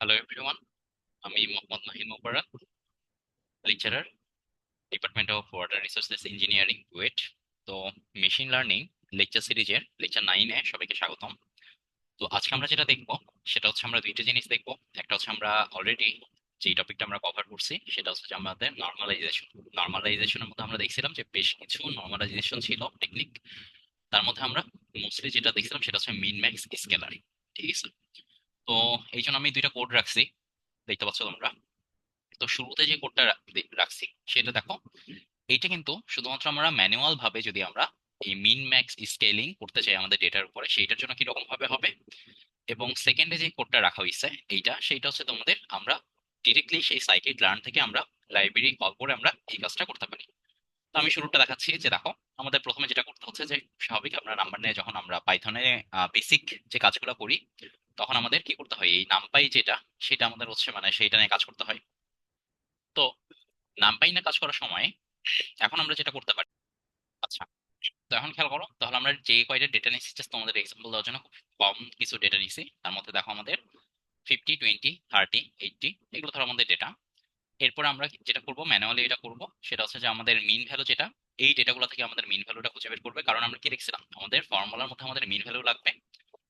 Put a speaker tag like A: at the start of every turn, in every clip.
A: Hello everyone আমি Mohammad Mahim Mobarak lecturer department of water resources engineering KUET তো machine learning lecture সিরিজের lecture নাইনে সবাইকে স্বাগতম। তো আজকে আমরা যেটা দেখব, সেটা হচ্ছে আমরা দুইটা জিনিস দেখব। একটা হচ্ছে আমরা অলরেডি যে টপিকটা আমরা কভার করছি, সেটা হচ্ছে আমাদের নর্মালাইজেশন নর্মালাইজেশনের মধ্যে আমরা দেখছিলাম যে বেশ কিছু নর্মালাইজেশন ছিল টেকনিক তার মধ্যে আমরা মোস্টলি যেটা দেখছিলাম, সেটা হচ্ছে মিন ম্যাক্স স্কেলারিং ঠিক আছে? তো এই জন্য আমি দুইটা কোড রাখছি। দেখতে পাচ্ছ তোমরা? তো শুরুতে যে কোডটা রাখছি সেটা দেখো। এইটা কিন্তু শুধুমাত্র আমরা ম্যানুয়াল ভাবে যদি আমরা এই মিন ম্যাক্স স্কেলিং করতে চাই আমাদের ডেটার উপরে সেইটার জন্য কি রকম ভাবে হবে? এবং সেকেন্ডে যে কোডটা রাখা হয়েছে এইটা সেইটা হচ্ছে তোমাদের আমরা ডিরেক্টলি সেই সাইকেল লার্ন থেকে আমরা লাইব্রেরি কল করে আমরা এই কাজটা করতে পারি। তো আমি শুরুটা দেখাচ্ছি যে দেখো আমাদের প্রথমে যেটা করতে হচ্ছে যে স্বাভাবিক আমরা নাম্বার নিয়ে যখন আমরা পাইথনে বেসিক যে কাজগুলো করি তখন আমাদের কি করতে হয়? এই নাম্পাই যেটা সেটা আমাদের হচ্ছে মানে সেইটা নিয়ে কাজ করতে হয়। তো নাম্পাই নিয়ে কাজ করার সময় এখন আমরা যেটা করতে পারি আচ্ছা তো এখন খেয়াল করো তাহলে আমরা যে কয়টা ডেটা নিচ্ছি জাস্ট তোমাদের এক্সাম্পল দেওয়ার জন্য খুব কম কিছু ডেটা নিছি তার মধ্যে দেখো আমাদের ফিফটি টোয়েন্টি থার্টি এইটটি এগুলো ধরো আমাদের ডেটা এরপর আমরা যেটা করব ম্যানুয়ালি এটা করব সেটা হচ্ছে যে আমাদের মিন ভ্যালু যেটা এই ডেটাগুলো থেকে আমাদের মিন ভ্যালুটা খুঁজে বের করবে। কারণ আমরা কি দেখছিলাম? আমাদের ফর্মুলার মধ্যে আমাদের মিন ভ্যালু লাগবে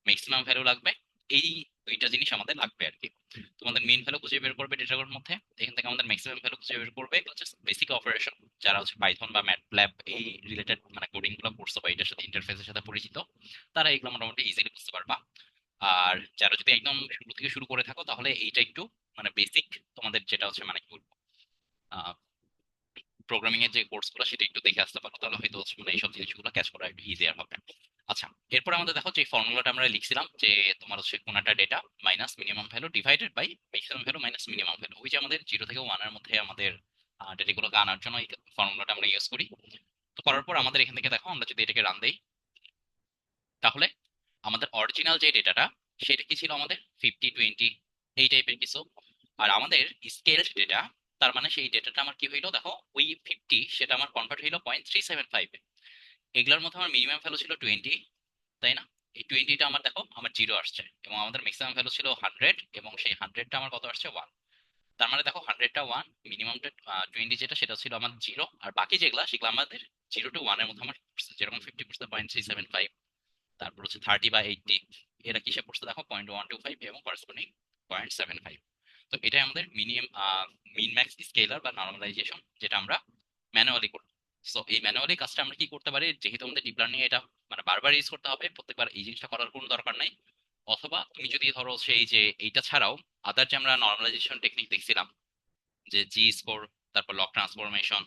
A: ম্যাক্সিমাম ভ্যালু লাগবে এই দুইটা জিনিস আমাদের লাগবে আর কি তোমাদের মেইন ভ্যালু খুঁজে বের করবে ডেটাগুলোর মধ্যে এখান থেকে আমাদের ম্যাক্সিমাম ভ্যালু খুঁজে বের করবে বেসিক অপারেশন যারা হচ্ছে পাইথন বা ম্যাটল্যাব এই রিলেটেড মানে কোডিংগুলো করছ বা এটার সাথে ইন্টারফেসের সাথে পরিচিত তারা এগুলো মোটামুটি ইজিলি বুঝতে পারবা। আর যারা যদি একদম শুরু থেকে শুরু করে থাকো তাহলে এইটা একটু মানে বেসিক তোমাদের যেটা হচ্ছে মানে কি বলব প্রোগ্রামিং এর যে কোর্সগুলো সেটা একটু দেখে আসতে পারো। তাহলে হয়তো মানে এইসব জিনিসগুলো ক্যাচ করা একটু ইজিয়ার হবে। আচ্ছা এরপর আমাদের দেখো যে ফর্মুলাটা আমরা লিখছিলাম যে তোমার হচ্ছে কোন একটা data minus minimum value divided by maximum value minus minimum value ওই যে আমাদের জিরো থেকে ওয়ানের মধ্যে আমাদের ডেটাগুলোকে আনার জন্য এই ফর্মুলাটা আমরা ইউজ করি। তো করার পর আমাদের এখান থেকে দেখো আমরা যদি এটাকে রান দেই, তাহলে আমাদের অরিজিনাল যে ডেটাটা সেটা কি ছিল আমাদের? ফিফটি টোয়েন্টি এই টাইপের কিছু। আর আমাদের স্কেল ডেটা তার মানে সেই ডেটাটা আমার কি হইল দেখো? ওই ফিফটি সেটা আমার কনভার্ট হইল পয়েন্ট থ্রি সেভেন ফাইভে এগুলোর মধ্যে আমার মিনিমাম ভ্যালু ছিল টোয়েন্টি তাই না? এই টোয়েন্টিটা আমার দেখো, আমার জিরো আসছে এবং আমাদের ম্যাক্সিমাম ভ্যালু ছিল হান্ড্রেড এবং সেই হান্ড্রেডটা আমার কত আসছে? ওয়ান তার মানে দেখো হান্ড্রেডটা ওয়ান মিনিমামটা টোয়েন্টি যেটা, সেটা ছিল আমার জিরো আর বাকি যেগুলো, সেগুলো আমাদের জিরো টু ওয়ানের মধ্যে আমার যেরকম fifty percent point three seven five তারপর হচ্ছে থার্টি বা এইটটি এরা কিসে পড়ছে দেখো? পয়েন্ট ওয়ান টু ফাইভ এবং করেসপন্ডিং পয়েন্ট সেভেন ফাইভ তো এটাই আমাদের মিনিমাম মিন ম্যাক্স স্কেলার বা নর্মালাইজেশন যেটা আমরা ম্যানুয়ালি করি সো এই ম্যানুয়ালি কাজটা আমরা কি করতে পারি? যেহেতু আমাদের ডিপ লার্নিং এটা মানে বারবার ইউজ করতে হবে, প্রত্যেকবার এই জিনিসটা করার কোনো দরকার নাই। অথবা তুমি যদি ধরো সেই যে এইটা ছাড়াও আদার যে আমরা নর্মালাইজেশন টেকনিক দেখছিলাম, যে জি স্কোর তারপর লক ট্রান্সফরমেশন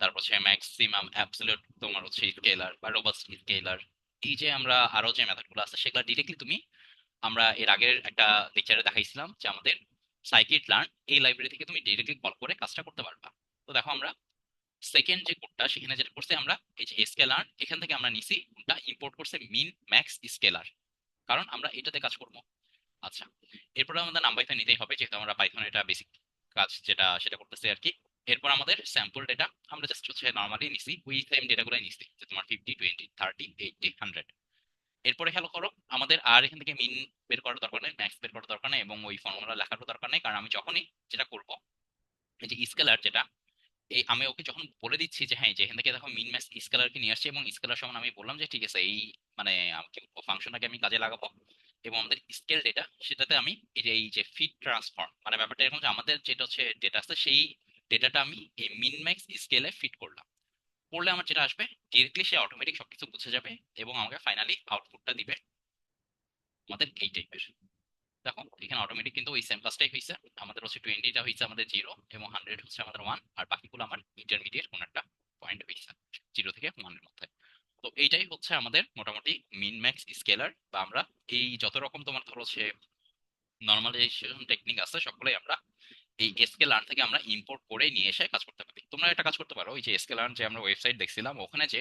A: তারপর হচ্ছে ম্যাক্সিমাম অ্যাবসলিউট তোমার হচ্ছে স্কেলার বা রোবাস্ট স্কেলার এই যে আমরা আরও যে মেথডগুলো আছে সেগুলো ডিরেক্টলি তুমি আমরা এর আগের একটা লেকচারে দেখাইছিলাম যে আমাদের সাইকিট লার্ন এই লাইব্রেরি থেকে তুমি ডিরেক্টলি কল করে কাজটা করতে পারবা। তো দেখো আমরা সেকেন্ড যে কোডটা সেখানে যেটা করছে আমরা, এই যে স্কেলার এখান থেকে আমরা নিছি কোনটা ইম্পোর্ট করছে মিন ম্যাক্স স্কেলার কারণ আমরা এটাতে কাজ করব। আচ্ছা এরপরে আমাদের নাম পাইথন নিতেই হবে, যেহেতু আমরা পাইথন এটা বেসিক কাজ যেটা, সেটা করতেছি আর কি। এরপর আমাদের স্যাম্পল ডেটা আমরা জাস্ট হচ্ছে নর্মালি নিছি ওই সেম ডেটাগুলো নিছি, যে তোমার fifty twenty thirty eighty hundred এরপরে খেয়াল করো, আমাদের আর এখান থেকে মিন বের করার দরকার নেই ম্যাক্স বের করার দরকার নেই, এবং ওই ফর্মুলা লেখারও দরকার নেই, কারণ আমি যখনই যেটা করব, এই যে স্কেলার যেটা এই আমি ওকে যখন বলে দিচ্ছি যে হ্যাঁ যে এখান থেকে দেখো মিন ম্যাক্স স্কেলারকে নিয়ে আসছি এবং স্কেলার সমান আমি বললাম যে, ঠিক আছে, এই মানে ফাংশনটাকে আমি কাজে লাগাবো এবং আমাদের স্কেল ডেটা সেটাতে আমি এই যে ফিট ট্রান্সফর্ম মানে ব্যাপারটা এরকম যে, আমাদের যেটা হচ্ছে ডেটা আছে, সেই ডেটাটা আমি এই মিন ম্যাক্স স্কেলে ফিট করলাম। করলে আমার যেটা আসবে, ডিরেক্টলি সে অটোমেটিক সবকিছু বুঝে যাবে এবং আমাকে ফাইনালি আউটপুটটা দিবে আমাদের এই টাইপের। দেখো এখানে অটোমেটিক কিন্তু ওই সেম কাজটাই হয়েছে আমাদের হচ্ছে টোয়েন্টিটা হয়েছে আমাদের জিরো এবং হান্ড্রেড হচ্ছে আমাদের ওয়ান আর বাকিগুলো আমার ইন্টারমিডিয়েট কোন একটা পয়েন্ট হয়েছে জিরো থেকে ওয়ানের মধ্যে। তো এইটাই হচ্ছে আমাদের মোটামুটি মিন ম্যাক্স স্কেলার বা আমরা এই যত রকম তোমার ধরো সে নর্মালাইজেশন টেকনিক আছে, সবগুলোই আমরা এই এসকে লার্ন থেকে আমরা ইম্পোর্ট করে নিয়ে এসে কাজ করতে পারি। তোমরা একটা কাজ করতে পারো, ওই যে এসকে লার্ন যে আমরা ওয়েবসাইট দেখছিলাম, ওখানে যে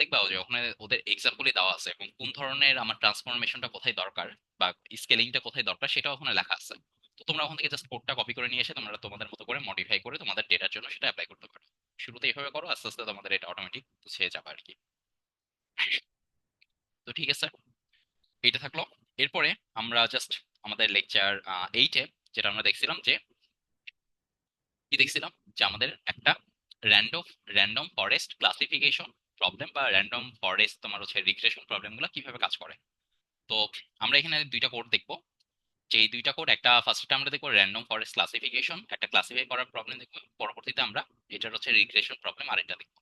A: দেখবা যে ওখানে ওদের এক্সাম্পলই দেওয়া আছে এবং কোন ধরনের আমার ট্রান্সফরমেশনটা কোথায় দরকার বা স্কেলিংটা কোথায় দরকার সেটা ওখানে লেখা আছে। তো তোমরা ওখান থেকে জাস্ট কোডটা কপি করে নিয়ে এসে তোমরা তোমাদের মতো করে মডিফাই করে তোমাদের ডেটার জন্য সেটা অ্যাপ্লাই করতে পারো। শুরুতে এইভাবে করো, আস্তে আস্তে তোমাদের এটা অটোমেটিক ছেয়ে যাবে আর কি তো ঠিক আছে, এইটা থাকল। এরপরে আমরা জাস্ট আমাদের লেকচার এইটে যেটা আমরা দেখছিলাম যে কি দেখছিলাম? যে আমাদের একটা random random forest classification problem বা র্যান্ডম ফরেস্ট তোমার হচ্ছে রিগ্রেশন প্রবলেমগুলো কীভাবে কাজ করে? তো আমরা এখানে দুইটা কোড দেখব। যে এই দুইটা কোড একটা ফার্স্টে আমরা দেখব র্যান্ডম ফরেস্ট ক্লাসিফিকেশন একটা ক্লাসিফাই করার প্রবলেম দেখব, পরবর্তীতে আমরা এটার হচ্ছে রিগ্রেশন প্রবলেম আরেকটা দেখব।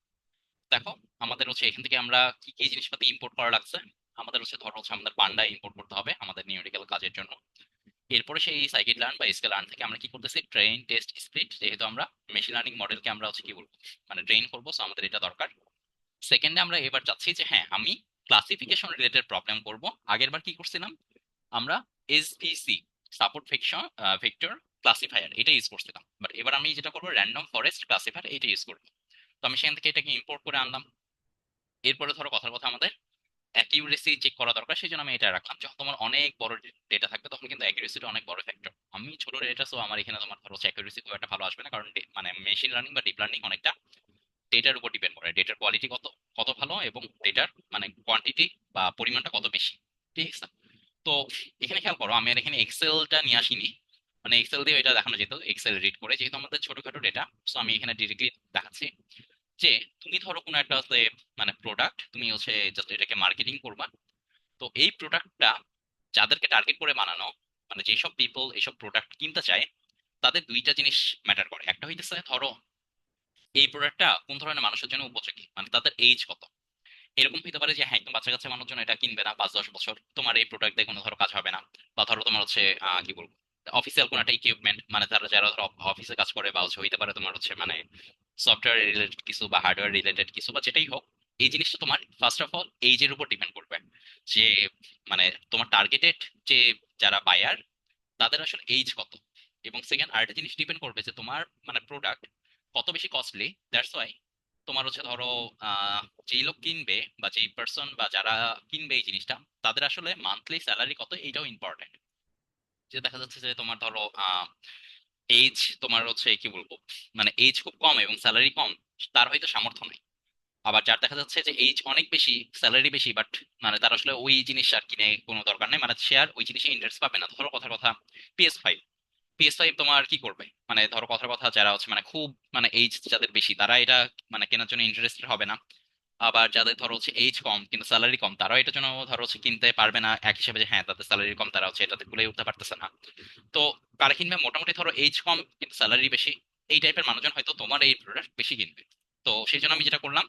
A: দেখো, আমাদের হচ্ছে এখান থেকে আমরা কি কি জিনিসপাতি ইম্পোর্ট করা লাগছে? আমাদের হচ্ছে ধরো হচ্ছে আমাদের পান্ডা ইম্পোর্ট করতে হবে আমাদের নিউমেরিক্যাল কাজের জন্য। এরপরে সেই সাইকেল লার্ন বা স্কেল লার্ন থেকে আমরা কি করতেছি? ট্রেন টেস্ট স্প্লিট যেহেতু আমরা মেশিন লার্নিং মডেলকে আমরা হচ্ছে কি বলব? মানে ট্রেন করব সো আমাদের এটা দরকার। সেকেন্ডে আমরা এবার চাচ্ছি যে হ্যাঁ আমি ক্লাসিফিকেশন রিলেটেড প্রবলেম করব। আগের বার কি করছিলাম? আমরা SVC support fiction vector classifier এটা ইউজ করছিলাম। বাট এবার আমি যেটা করব র্যান্ডম ফরেস্ট ক্লাসিফায়ার এটা ইউজ করব। তো আমি সেখান থেকে এটাকে ইম্পোর্ট করে আনলাম। এরপরে ধরো কথার কথা আমাদের অ্যাকিউরেসি চেক করা দরকার সেই জন্য আমি এটা রাখলাম। যখন তোমার অনেক বড় ডেটা থাকবে, তখন কিন্তু অ্যাকিউরেসিটা অনেক বড় ফ্যাক্টর আমি ছোট ডেটা সো আমার এখানে তোমার ধরো অ্যাকিউরেসি খুব একটা ভালো আসবে না, কারণ মানে মেশিন লার্নিং বা ডিপ লার্নিং অনেকটা ডেটার উপর ডিপেন্ড করে। ডেটার কোয়ালিটি কত কত ভালো এবং ডেটার মানে কোয়ান্টিটি বা পরিমাণটা কত বেশি। ঠিক আছে? তো এখানে খেয়াল করো, আমি আর এখানে এক্সেলটা নিয়ে আসিনি। মানে এক্সেল দিয়ে এটা দেখানো যেত এক্সেল রিড করে, যেহেতু আমাদের ছোটখাটো ডেটা সো আমি এখানে ডিরেক্টলি দেখাচ্ছি যে তুমি ধরো কোনো একটা হচ্ছে মানে প্রোডাক্ট তুমি হচ্ছে জাস্ট এটাকে মার্কেটিং করবা। তো এই প্রোডাক্টটা যাদেরকে টার্গেট করে বানানো মানে যেসব পিপল এইসব প্রোডাক্ট কিনতে চায়, তাদের দুইটা জিনিস ম্যাটার করে। একটা হইতেছে, ধরো এই প্রোডাক্টটা কোন ধরনের মানুষের জন্য উপযোগী? মানে তাদের এইজ কত? এরকম হতে পারে যে হ্যাঁ একদম বাচ্চা কাচ্চা মানুষজন এটা কিনবে না, পাঁচ, দশ বছর তোমার এই প্রোডাক্ট দিয়ে কোনো ধরো কাজ হবে না। বা ধরো তোমার হচ্ছে কি বলব? অফিসিয়াল কোনো একটা ইকুইপমেন্ট মানে তারা যারা ধরো অফিসে কাজ করে বা হচ্ছে হইতে পারে তোমার হচ্ছে মানে সফটওয়্যার রিলেটেড কিছু বা হার্ডওয়্যার রিলেটেড কিছু বা যেটাই হোক, এই জিনিসটা তোমার ফার্স্ট অফ অল এইজের উপর ডিপেন্ড করবে। যে মানে তোমার টার্গেটেড যে যারা বায়ার তাদের আসলে এইজ কত? এবং সেকেন্ড আরেকটা জিনিস ডিপেন্ড করবে যে তোমার মানে প্রোডাক্ট কত বেশি কস্টলি দ্যাটস ওয়াই তোমার হচ্ছে ধরো যেই লোক কিনবে বা যেই পার্সন বা যারা কিনবে এই জিনিসটা, তাদের আসলে মান্থলি স্যালারি কত এইটাও ইম্পর্টেন্ট যে দেখা যাচ্ছে যে তোমার ধরো এইজ তোমার হচ্ছে কি বলব মানে এইজ খুব কম এবং স্যালারি কম, তার হয়তো সামর্থ্য নেই। আবার যার দেখা যাচ্ছে যে এইজ অনেক বেশি স্যালারি বেশি বাট মানে তার আসলে ওই জিনিস আর কিনে কোনো দরকার নেই মানে সে আর ওই জিনিসে ইন্টারেস্ট পাবে না। ধরো কথার কথা পিএস ফাইভ পিএস ফাইভ তোমার কি করবে? মানে ধরো কথার কথা যারা হচ্ছে মানে খুব মানে এইজ যাদের বেশি, তারা এটা মানে কেনার জন্য ইন্টারেস্টেড হবে না। আবার যাদের ধরো হচ্ছে এইজ কম কিন্তু স্যালারি কম, তারাও এটার জন্য ধরো হচ্ছে কিনতে পারবে না। এক হিসেবে যে হ্যাঁ তাদের স্যালারি কম, তারা হচ্ছে এটাতে ভুলে উঠতে পারতেছে না। তো কারা কিনবে মোটামুটি ধরো এইজ কম কিন্তু স্যালারি বেশি, এই টাইপের মানুষজন হয়তো তোমার এই প্রোডাক্ট বেশি কিনবে। তো সেই জন্য আমি যেটা করলাম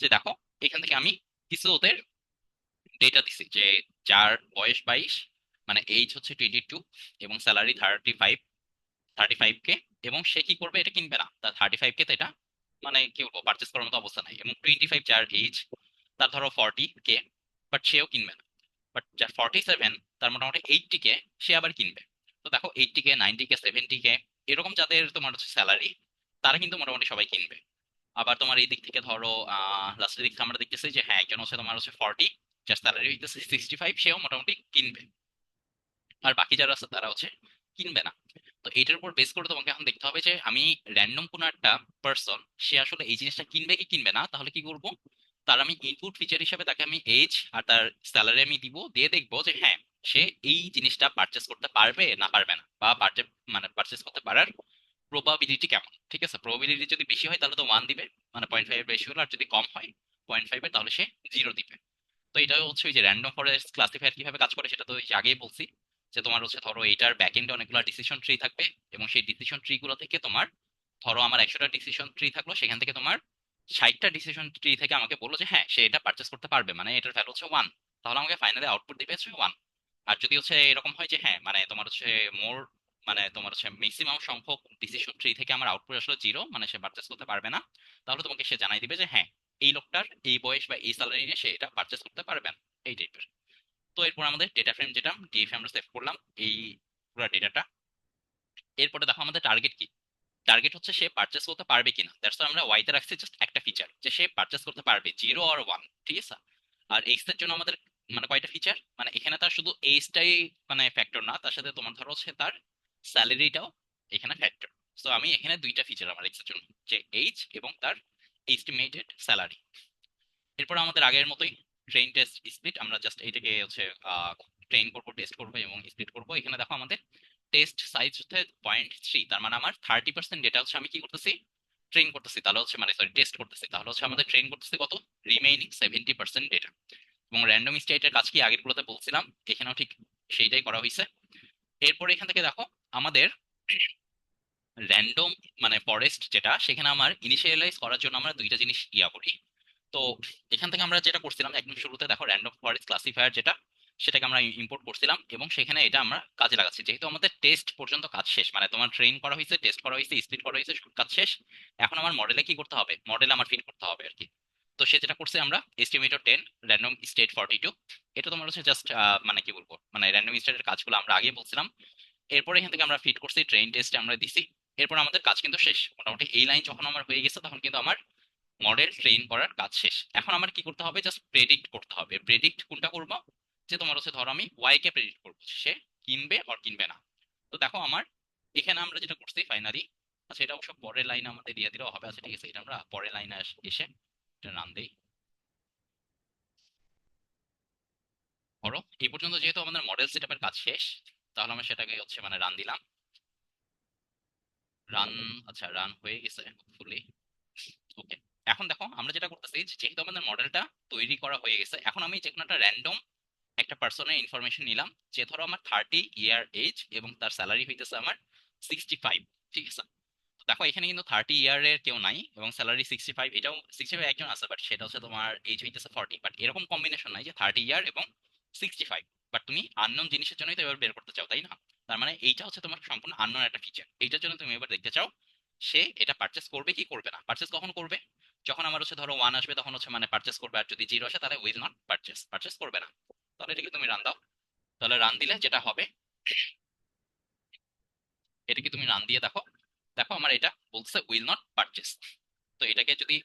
A: যে দেখো, এখান থেকে আমি কিছু ওদের ডেটা দিছি যে যার বয়স বাইশ মানে এইজ হচ্ছে টোয়েন্টি টু এবং salary thirty five thirty five K এবং সে কি করবে? এটা কিনবে না। তার থার্টি ফাইভ কে তো এটা মানে কি বলব পারচেস করার মতো অবস্থা নাই এবং টোয়েন্টি ফাইভ যার এজ তার ধরো ফর্টি কে বাট সেও কিনবে না। বাট যার ফর্টি সেভেন তার মোটামুটি এইটটি কে সে আবার কিনবে। তো দেখো eighty K ninety K seventy K এরকম যাদের তোমার হচ্ছে স্যালারি তারা কিন্তু মোটামুটি সবাই কিনবে। আবার তোমার এই দিক থেকে ধরো লাস্টের দিক থেকে আমরা দেখতেছি যে হ্যাঁ একজন হচ্ছে তোমার হচ্ছে ফর্টি যার স্যালারি হইতেছে সিক্সটি ফাইভ সেও মোটামুটি কিনবে। আর বাকি যারা আছে, তারা হচ্ছে কিনবে না। তো এটার উপর বেস করে তোমাকে এখন দেখতে হবে যে, আমি র্যান্ডম কোনো একটা পার্সন সে আসলে এই জিনিসটা কিনবে কি কিনবে না, তাহলে কি করব? তার আমি ইনপুট ফিচার হিসেবে তাকে আমি এজ আর তার স্যালারি আমি দিব, দিয়ে দেখব যে হ্যাঁ সে এই জিনিসটা পারচেস করতে পারবে না পারবে না, বা পারচেস মানে পারচেস করতে পারার প্রবাবিলিটি কেমন? ঠিক আছে? প্রবাবিলিটি যদি বেশি হয়, তাহলে তো ওয়ান দিবে। মানে পয়েন্ট ফাইভ বেশি হলো আর যদি কম হয় পয়েন্ট ফাইভের তাহলে সে জিরো দিবে। তো এটা হচ্ছে ওই যে র্যান্ডম ফরেস্ট ক্লাসিফায়ার কীভাবে কাজ করে, সেটা তো আগেই বলছি। যে তোমার হচ্ছে ধরো এটার ব্যাক এন্ডে অনেকগুলো ডিসিশন ট্রি থাকবে এবং সেই ডিসিশন ট্রি গুলো থেকে তোমার ধরো আমার একশোটা ডিসিশন ট্রি থাকল, সেখান থেকে তোমার ষাটটা ডিসিশন ট্রি থেকে আমাকে বলল যে হ্যাঁ সে এটা পারচেস করতে পারবে। মানে এটার ভ্যালু হচ্ছে ওয়ান তাহলে আমাকে ফাইনালি আউটপুট দিবে হচ্ছে ওয়ান আর যদি হচ্ছে এরকম হয় যে হ্যাঁ মানে তোমার হচ্ছে মোর মানে তোমার হচ্ছে ম্যাক্সিমাম সংখ্যক ডিসিশন ট্রি থেকে আমার আউটপুট আসলে জিরো মানে সে পারচেস করতে পারবে না, তাহলে তোমাকে সে জানাই দিবে যে হ্যাঁ এই লোকটার এই বয়স বা এই স্যালারি নিয়ে সে এটা পারচেস করতে পারবে না। এই টাইপের তো এরপর আমাদের ডেটা ফ্রেম যেটা ডিএফ আমরা সেভ করলাম, এই পুরো ডেটাটা এরপরে দেখো আমাদের টার্গেট কি? টার্গেট হচ্ছে সে পারচেস করতে পারবে কিনা। দ্যাটস আমরা ওয়াইতে রাখছি জাস্ট একটা ফিচার যে সে পারচেস করতে পারবে জিরো আর ওয়ান ঠিক আছে? আর এক্সের জন্য আমাদের মানে কয়টা ফিচার মানে এখানে তার শুধু এইজটাই মানে ফ্যাক্টর না, তার সাথে তোমার ধরো হচ্ছে তার স্যালারিটাও এখানে ফ্যাক্টর সো আমি এখানে দুইটা ফিচার আমার এক্সের জন্য, যে এইজ এবং তার এস্টিমেটেড স্যালারি এরপর আমাদের আগের মতোই ট্রেন টেস্ট স্প্লিট আমরা জাস্ট এইটাকে হচ্ছে ট্রেন করব টেস্ট করব এবং স্প্লিট করব। এখানে দেখো আমাদের টেস্ট সাইজ হচ্ছে পয়েন্ট থ্রি তার মানে আমার থার্টি পার্সেন্ট ডেটা হচ্ছে আমি কি করতেছি? ট্রেন করতেছি, তাহলে হচ্ছে মানে সরি টেস্ট করতেছি। তাহলে হচ্ছে আমাদের ট্রেন করতেছি কত? রিমেইনিং সেভেন্টি পার্সেন্ট ডেটা এবং র্যান্ডম স্টেটের কাজ কি আগের গুলোতে বলছিলাম, এখানেও ঠিক সেইটাই করা হয়েছে। এরপরে এখান থেকে দেখো, আমাদের র্যান্ডম মানে ফরেস্ট যেটা, সেখানে আমার ইনিশিয়ালাইজ করার জন্য আমরা দুইটা জিনিস ইয়া করি। তো এখান থেকে আমরা যেটা করছিলাম, একদম শুরুতে দেখো র্যান্ডম ফরেস্ট ক্লাসিফায়ার যেটা, সেটাকে আমরা ইম্পোর্ট করছিলাম এবং সেখানে এটা আমরা কাজে লাগাচ্ছি। যেহেতু আমাদের টেস্ট পর্যন্ত কাজ শেষ মানে তোমার ট্রেন করা হয়েছে টেস্ট করা হয়েছে স্প্লিট করা হয়েছে কাজ শেষ, এখন আমার মডেলে কি করতে হবে? মডেলে আমার ফিট করতে হবে আর কি তো সে যেটা করছে আমরা estimator ten random state forty two এটা তোমার হচ্ছে জাস্ট মানে কি বলব মানে র্যান্ডম স্টেটের কাজগুলো আমরা আগে বলছিলাম। এরপরে এখান থেকে আমরা ফিট করছি ট্রেন টেস্টে আমরা দিছি, এরপর আমাদের কাজ কিন্তু শেষ। মোটামুটি এই লাইন যখন আমার হয়ে গেছে, তখন কিন্তু আমার মডেল ট্রেন করার কাজ শেষ। এখন আমার কি করতে হবে? জাস্ট প্রেডিক্ট করতে হবে। প্রেডিক্ট কোনটা করব? যে তোমার হচ্ছে ধরো আমি ওয়াই কে প্রেডিক্ট করব সে কিনবে আর কিনবে না। তো দেখো আমার এখানে আমরা যেটা করছি ফাইনালি আচ্ছা এটা অবশ্য পরের লাইনে আমাদের দিয়ে দিলেও হবে। আচ্ছা ঠিক আছে, এটা আমরা পরের লাইনে এসে এটা রান দিই। ধরো, এই পর্যন্ত যেহেতু আমাদের মডেল সেটআপের কাজ শেষ, তাহলে আমরা সেটাকে হচ্ছে মানে রান দিলাম। রান আচ্ছা রান হয়ে গেছে ফুলি ওকে এখন দেখো, আমরা যেটা করতেছি যেহেতু আমাদের মডেলটা তৈরি করা হয়ে গেছে, এখন আমি যে কোনো একটা র্যান্ডম একটা পার্সনের ইনফরমেশন নিলাম, যে ধরো আমার থার্টি ইয়ার এজ এবং তার স্যালারি হইতেছে আমার সিক্সটি ফাইভ ঠিক আছে? তো দেখো, এখানে কিন্তু থার্টি ইয়ারের কেউ নাই এবং স্যালারি সিক্সটি ফাইভ এটাও সিক্সটি ফাইভ একজন আছে বাট সেটা হচ্ছে তোমার এজ হইতেছে ফর্টি বাট এরকম কম্বিনেশন নাই যে থার্টি ইয়ার এবং সিক্সটি ফাইভ বাট তুমি আননোন জিনিসের জন্যই তো এবার বের করতে চাও, তাই না? তার মানে এইটা হচ্ছে তোমার সম্পূর্ণ আননোন একটা ফিচার এইটার জন্য তুমি এবার দেখতে চাও, সে এটা পারচেস করবে কি করবে না? পারচেস কখন করবে? যখন আমার হচ্ছে ধরো ওয়ান আসবে, তখন হচ্ছে মানে পারচেস করবে, আর যদি জিরো আসে, তাহলে উইল নট পারচেস পারচেস করবে না। তাহলে এটাকে তুমি রান দাও। তাহলে রান দিলে যেটা হবে এটাকে তুমি রান দিয়ে দেখো। দেখো আমার এটা বলছে উইল নট পারচেস তো এটাকে যদি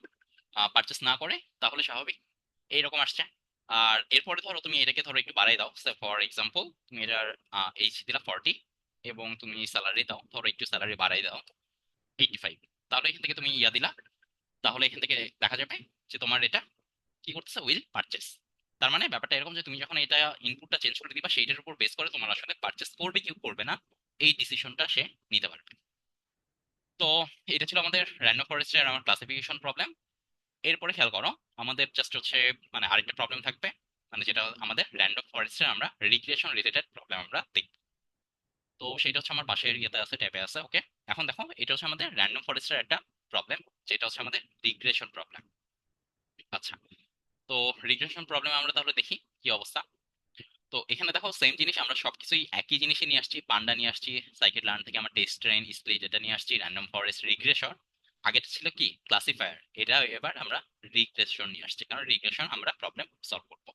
A: পারচেস না করে, তাহলে স্বাভাবিক। এইরকম আসছে। আর এরপরে ধরো তুমি এটাকে ধরো একটু বাড়াই দাও। ফর এক্সাম্পল তুমি এটার এইচ দিলা ফর্টি এবং তুমি স্যালারি দাও। ধরো একটু স্যালারি বাড়াই দাও এইটি ফাইভ তাহলে এখান থেকে তুমি ইয়া দিলা। তাহলে এখান থেকে দেখা যাবে যে তোমার এটা কি করতেছে উইল পারচেস তার মানে ব্যাপারটা এরকম যে তুমি যখন এটা ইনপুটটা চেঞ্জ করে দিবা, সেইটার উপর বেস করে তোমার আসলে পারচেস করবে কি করবে না, এই ডিসিশনটা সে নিতে পারবে। তো এটা ছিল আমাদের র্যান্ডম ফরেস্টের আমার ক্লাসিফিকেশন প্রবলেম এরপরে খেয়াল করো, আমাদের জাস্ট হচ্ছে মানে আরেকটা প্রবলেম থাকবে মানে যেটা আমাদের র্যান্ডম ফরেস্টের আমরা রিক্রিয়েশন রিলেটেড প্রবলেম আমরা দেখব। তো সেটা হচ্ছে আমার পাশের ইয়েতে আছে, ট্যাবে আছে ওকে এখন দেখো, এটা হচ্ছে আমাদের র্যান্ডম ফরেস্টের একটা প্রবলেম যেটা হচ্ছে আমাদের রিগ্রেশন প্রবলেম আচ্ছা তো রিগ্রেশন প্রবলেম আমরা তাহলে দেখি কি অবস্থা। তো এখানে দেখো সেম জিনিস, আমরা সবকিছুই একই জিনিসই নিয়ে আসছি, পান্ডা নিয়ে আসছি সাইকেল লার্ন থেকে আমরা টেস্ট ট্রেন স্প্লিট এটা নিয়ে আসছি র্যান্ডম ফরেস্ট রিগ্রেশন আগেটা ছিল কি? ক্লাসিফায়ার এটা এবার আমরা রিগ্রেশন নিয়ে আসছি, কারণ রিগ্রেশন আমরা প্রবলেম সলভ করব।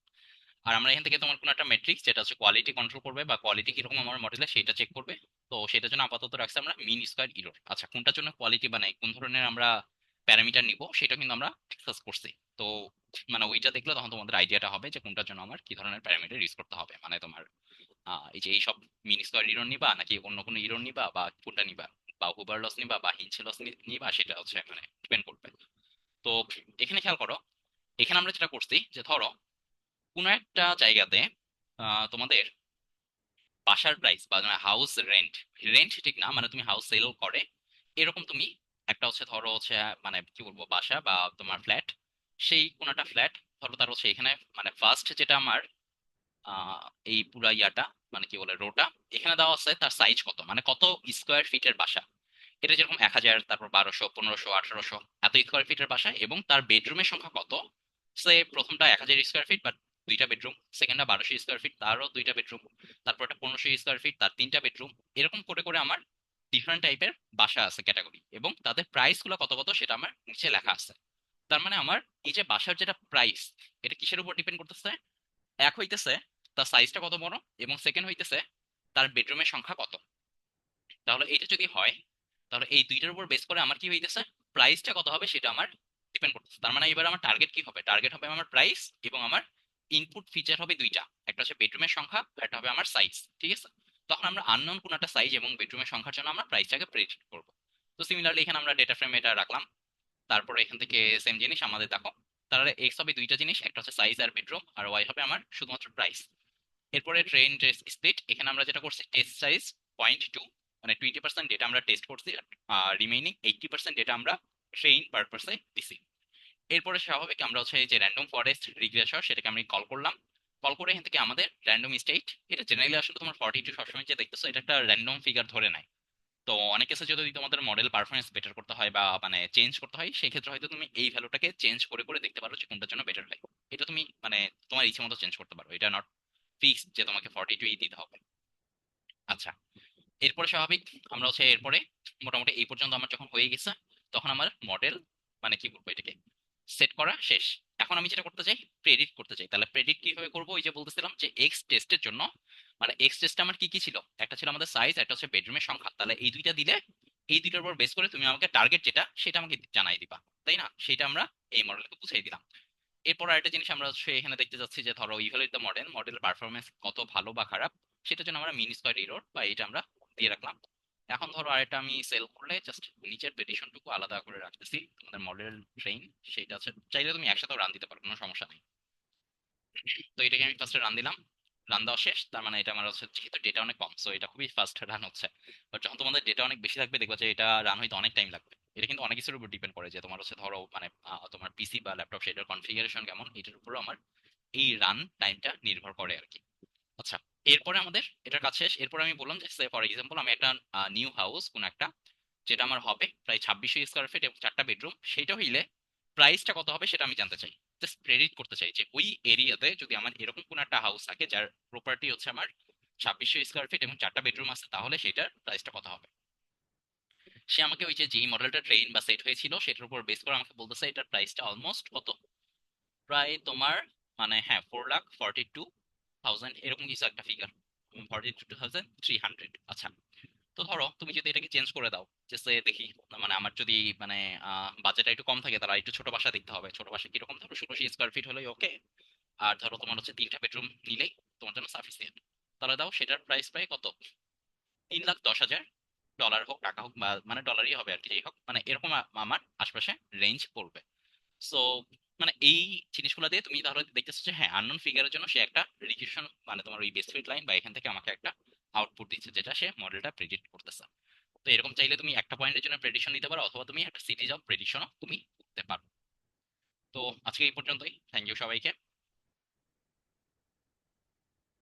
A: আর আমরা এখান থেকে তোমার কোনো একটা মেট্রিক্স যেটা হচ্ছে কোয়ালিটি কন্ট্রোল করবে বা কোয়ালিটি কীরকম আমার মডেলে সেটা চেক করবে। তো সেটার জন্য আপাতত রাখছি আমরা মিন স্কোয়ার ইরোর আচ্ছা কোনটার জন্য কোয়ালিটি বানাই কোন ধরনের আমরা প্যারামিটার নিব, সেটা কিন্তু আমরা ডিসকাস করছি। তো মানে ওইটা দেখলে তখন তোমাদের আইডিয়াটা হবে যে কোনটার জন্য আমার কি ধরনের প্যারামিটার ইউজ করতে হবে। মানে তোমার এই যে এইসব মিনি স্কোয়ার ইরোর নিবা, নাকি অন্য কোনো ইরোর নিবা, বা কোনটা নিবা? বা হুবার লস নিবা, বা হিঞ্চে লস নিবা, সেটা হচ্ছে মানে ডিপেন্ড করবে। তো এখানে খেয়াল করো, এখানে আমরা যেটা করছি যে ধরো, কোনো একটা জায়গাতে তোমাদের বাসার প্রাইস বা হাউস রেন্ট রেন্ট ঠিক না মানে তুমি হাউস সেল করে, এরকম তুমি একটা হচ্ছে ধরো হচ্ছে মানে কি বলব, বাসা বা তোমার ফ্ল্যাট সেই কোন একটা ফ্ল্যাট ধরো তার হচ্ছে এখানে মানে ফার্স্ট যেটা আমার এই পুরা ইয়াটা মানে কি বলে রোটা এখানে দেওয়া আছে তার সাইজ কত মানে কত স্কোয়ার ফিটের বাসা। এটা যেরকম এক হাজার, তারপর বারোশো, পনেরোশো, আঠারোশো, এত স্কোয়ার ফিটের বাসা এবং তার বেডরুমের সংখ্যা কত? সে প্রথমটা এক হাজার স্কোয়ার ফিট বাট দুইটা বেডরুম সেকেন্ডটা বারোশো স্কোয়ার ফিট তারও দুইটা বেডরুম তারপর একটা পনেরোশো স্কোয়ার ফিট তার তিনটা বেডরুম এরকম করে করে আমার ডিফারেন্ট টাইপের বাসা আছে ক্যাটাগরি এবং তাদের প্রাইসগুলো কত কত সেটা আমার নিচে লেখা আছে। তার মানে আমার এই যে বাসার যেটা প্রাইস এটা কিসের উপর ডিপেন্ড করতেছে? এক হইতেছে তার সাইজটা কত বড় এবং সেকেন্ড হইতেছে তার বেডরুমের সংখ্যা কত। তাহলে এটা যদি হয়, তাহলে এই দুইটার উপর বেস করে আমার কি হইতেছে? প্রাইসটা কত হবে সেটা আমার ডিপেন্ড করতেছে। তার মানে এবার আমার টার্গেট কি হবে? টার্গেট হবে আমার প্রাইস এবং আমার ইনপুট ফিচার হবে দুইটা। একটা হচ্ছে বেডরুমের সংখ্যা একটা হবে আমার সাইজ ঠিক আছে? তখন আমরা আননোন কোন একটা সাইজ এবং বেডরুমের সংখ্যার জন্য আমরা প্রাইসটাকে প্রেডিক্ট করব। তো সিমিলারলি এখানে আমরা ডেটা ফ্রেম এটা রাখলাম। তারপরে এখান থেকে সেম জিনিস আমাদের দেখো। তাহলে এক্স হবে দুইটা জিনিস, একটা হচ্ছে সাইজ আর বেডরুম আর ওয়াই হবে আমার শুধুমাত্র প্রাইস এরপরে ট্রেন স্প্লিট এখানে আমরা যেটা করছি টেস্ট সাইজ পয়েন্ট টু মানে টোয়েন্টি পার্সেন্ট ডেটা আমরা টেস্ট করছি, আর রিমেইনিং এইটটি পার্সেন্ট ডেটা আমরা ট্রেন পারপাসে দিছি। এরপরে স্বাভাবিক আমরা হচ্ছে যে র্যান্ডম ফরেস্ট রিগ্রেসর সেটাকে আমি কল করলাম। কল করে এখান থেকে আমাদের র্যান্ডম স্টেট এটা জেনারেলি আসলে তোমার ফর্টি টু সবসময় যে দেখতেছো, এটা একটা র্যান্ডম ফিগার ধরে নেয়। তো অনেক কেসে যদি তোমাদের মডেল পারফরমেন্স বেটার করতে হয় বা মানে চেঞ্জ করতে হয় সেই ক্ষেত্রে হয়তো তুমি এই ভ্যালুটাকে চেঞ্জ করে করে দেখতে পারো যে কোনটার জন্য বেটার হয়। এটা তুমি মানে তোমার ইচ্ছে মতো চেঞ্জ করতে পারো। এটা নট ফিক্স যে তোমাকে ফর্টি টু দিতে হবে। আচ্ছা এরপরে স্বাভাবিক আমরা হচ্ছে এরপরে মোটামুটি এই পর্যন্ত আমার যখন হয়ে গেছে, তখন আমার মডেল মানে কি বলব এটাকে? সেট করা শেষ। এখন আমি যেটা করতে চাই প্রেডিক্ট করতে চাই। তাহলে প্রেডিক্ট কীভাবে করব? ওই যে বলতেছিলাম যে এক্স টেস্টের জন্য মানে এক্স টেস্টে আমার কি কি ছিল? একটা ছিল আমাদের সাইজ একটা হচ্ছে বেডরুমের সংখ্যা। তাহলে এই দুইটা দিলে, এই দুইটার উপর বেস করে তুমি আমাকে টার্গেট যেটা, সেটা আমাকে জানাই দিবা। তাই না? সেটা আমরা এই মডেলকে বুঝিয়ে দিলাম। এরপর আরেকটা জিনিস আমরা এখানে দেখতে যাচ্ছি যে ধরো ইভ্যালুয়েট দ্য মডেল মডেলের পারফরমেন্স কত ভালো বা খারাপ, সেটার জন্য আমরা মিন স্কোয়ার এরর বা এটা আমরা দিয়ে রাখলাম। এখন ধরো আরেকটা আমি সেল করলে জাস্ট নিচের প্রেডিকশনটুকু আলাদা করে রাখতেছি, তোমাদের মডেল ট্রেন সেটা আছে চাইলে তুমি একসাথেও রান দিতে পারো, কোনো সমস্যা নেই। তো এটাকে আমি ফার্স্টে রান দিলাম রান দেওয়া শেষ, তার মানে এটা আমার হচ্ছে, যেহেতু ডেটা অনেক কম সো এটা খুবই ফাস্ট রান হচ্ছে। বাট যখন তোমাদের ডেটা অনেক বেশি লাগবে দেখবা যে এটা রান হইতে অনেক টাইম লাগবে। এটা কিন্তু অনেক কিছুর উপর ডিপেন্ড করে, যে তোমার হচ্ছে ধরো মানে তোমার পিসি বা ল্যাপটপ সেটার কনফিগারেশন কেমন, এটার উপরও আমার এই রান টাইমটা নির্ভর করে আর কি। আচ্ছা এরপরে আমাদের এটার কাজ শেষ। এরপরে আমি বললাম যে ফর এক্সাম্পল আমি একটা নিউ হাউস কোন একটা, যেটা আমার হবে প্রায় ছাব্বিশশো স্কোয়ার ফিট এবং চারটা বেডরুম সেটা হইলে প্রাইসটা কত হবে সেটা আমি জানতে চাই। জাস্ট প্রেডিক্ট করতে চাই যে, ওই এরিয়াতে যদি আমার এরকম কোন একটা হাউস থাকে যার প্রপার্টি হচ্ছে আমার ছাব্বিশশো স্কোয়ার ফিট এবং চারটা বেডরুম আছে, তাহলে সেটার প্রাইসটা কত হবে? সে আমাকে ওই যে মডেলটা ট্রেন বা সেট হয়েছিল, সেটার উপর বেস করে আমাকে বলতেছে, এটার প্রাইসটা অলমোস্ট কত? প্রায় তোমার মানে হ্যাঁ four lakh forty two thousand এরকম কিছু একটা figure forty two thousand three hundred আচ্ছা তো ধরো তুমি যদি এটাকে চেঞ্জ করে দাও যে দেখি মানে আমার যদি মানে বাজেটটা একটু কম থাকে তারা একটু ছোট বাসা দেখতে হবে। ছোট বাসা কীরকম? ধরো ষোলোশো স্কোয়ার ফিট হলেই ওকে আর ধরো তোমার হচ্ছে তিনটা বেডরুম নিলেই তোমার জন্য সাফিসিয়েন্ট তাহলে দাও, সেটার প্রাইস প্রায় কত? তিন লাখ দশ হাজার। ডলার হোক, টাকা হোক, বা মানে ডলারই হবে আর কি, যাই হোক। মানে এরকম আমার আশপাশে রেঞ্জ পড়বে। সো মানে এই জিনিসগুলো দিয়ে তুমি তাহলে দেখতেছো যে হ্যাঁ আননোন ফিগারের জন্য সে একটা রিজিউশন মানে তোমার ওই বেস্ট লাইন বা এখান থেকে আমাকে একটা আউটপুট দিচ্ছে যেটা সে মডেলটা প্রেডিক্ট করতেছে। তো এরকম চাইলে তুমি একটা পয়েন্টের জন্য প্রেডিকশন নিতে পারো অথবা তুমি একটা সিরিজ অফ প্রেডিকশনও তুমি করতে পারো। তো আজকে এই পর্যন্তই। থ্যাংক ইউ সবাইকে।